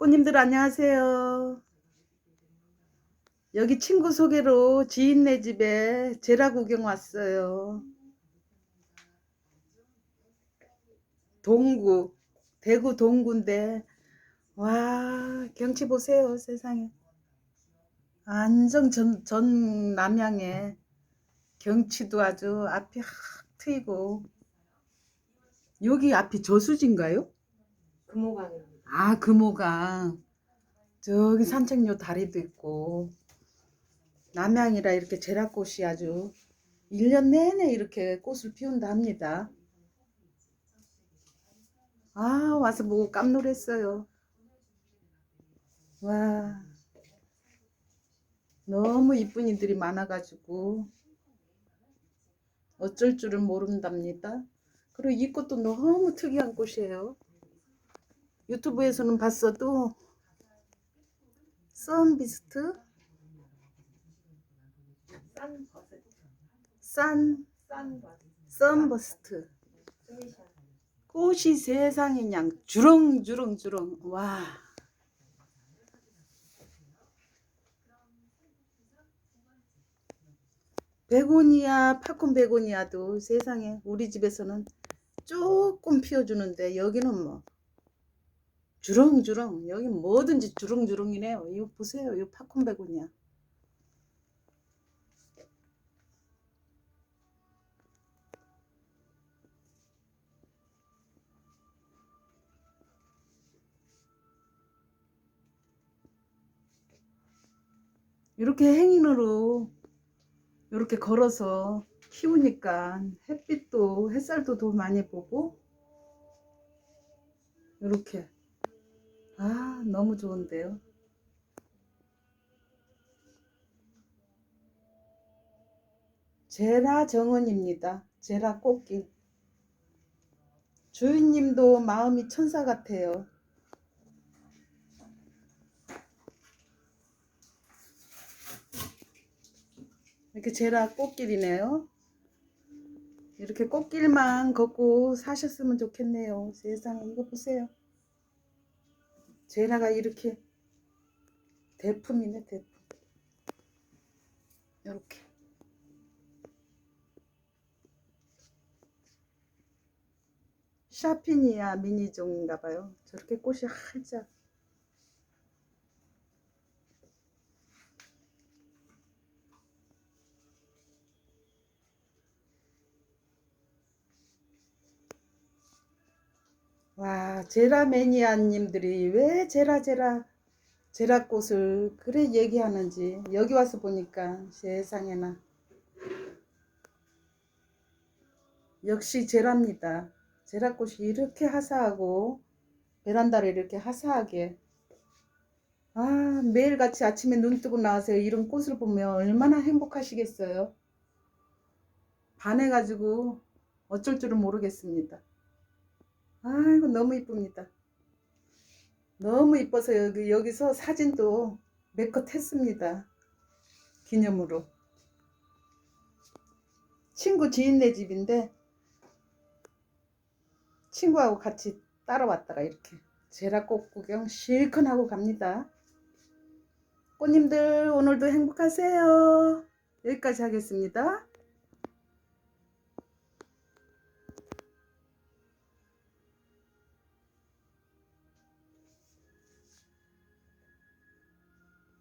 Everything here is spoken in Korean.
꽃님들 안녕하세요. 여기 친구 소개로 지인네 집에 제라 구경 왔어요. 동구, 대구 동구인데, 와, 경치 보세요, 세상에. 완전 전, 전 남향에 경치도 아주 앞이 확 트이고, 여기 앞이 저수지인가요? 금호강이요. 아, 금호강. 저기 산책로 다리도 있고, 남양이라 이렇게 제라꽃이 아주 1년 내내 이렇게 꽃을 피운다 합니다. 아, 와서 보고 깜놀했어요. 와, 너무 이쁜 이들이 많아가지고, 어쩔 줄을 모른답니다. 그리고 이 꽃도 너무 특이한 꽃이에요. 유튜브에서는 봤어도 썬비스트 버섯. 썬버스트. 꽃이 세상에 그냥 주렁주렁주렁 와 베고니아 팝콘 베고니아도 세상에 우리 집에서는 조금 피워주는데 여기는 뭐 주렁주렁 여기 뭐든지 주렁주렁이네요. 이거 보세요. 이 팝콘 베고니아 이렇게 행인으로 이렇게 걸어서 키우니까 햇빛도 햇살도 더 많이 보고 이렇게 아 너무 좋은데요 제라 정원입니다 제라 꽃길 주인님도 마음이 천사 같아요 이렇게 제라 꽃길이네요. 이렇게 꽃길만 걷고 사셨으면 좋겠네요. 세상에 이거 보세요. 제라가 이렇게 대품이네 대품. 이렇게. 샤피니아 미니종인가 봐요. 저렇게 꽃이 활짝. 와, 제라 매니아님들이 왜 제라 제라 제라 꽃을 그래 얘기하는지 여기 와서 보니까 세상에나 역시 제라입니다. 제라 꽃이 이렇게 화사하고 베란다를 이렇게 화사하게 아 매일같이 아침에 눈 뜨고 나와서 이런 꽃을 보면 얼마나 행복하시겠어요. 반해가지고 어쩔 줄은 모르겠습니다. 아이고 너무 이쁩니다. 너무 이뻐서 여기 여기서 사진도 몇 컷 했습니다. 기념으로. 친구 지인네 집인데 친구하고 같이 따라왔다가 이렇게 제라꽃 구경 실컷 하고 갑니다. 꽃님들 오늘도 행복하세요. 여기까지 하겠습니다.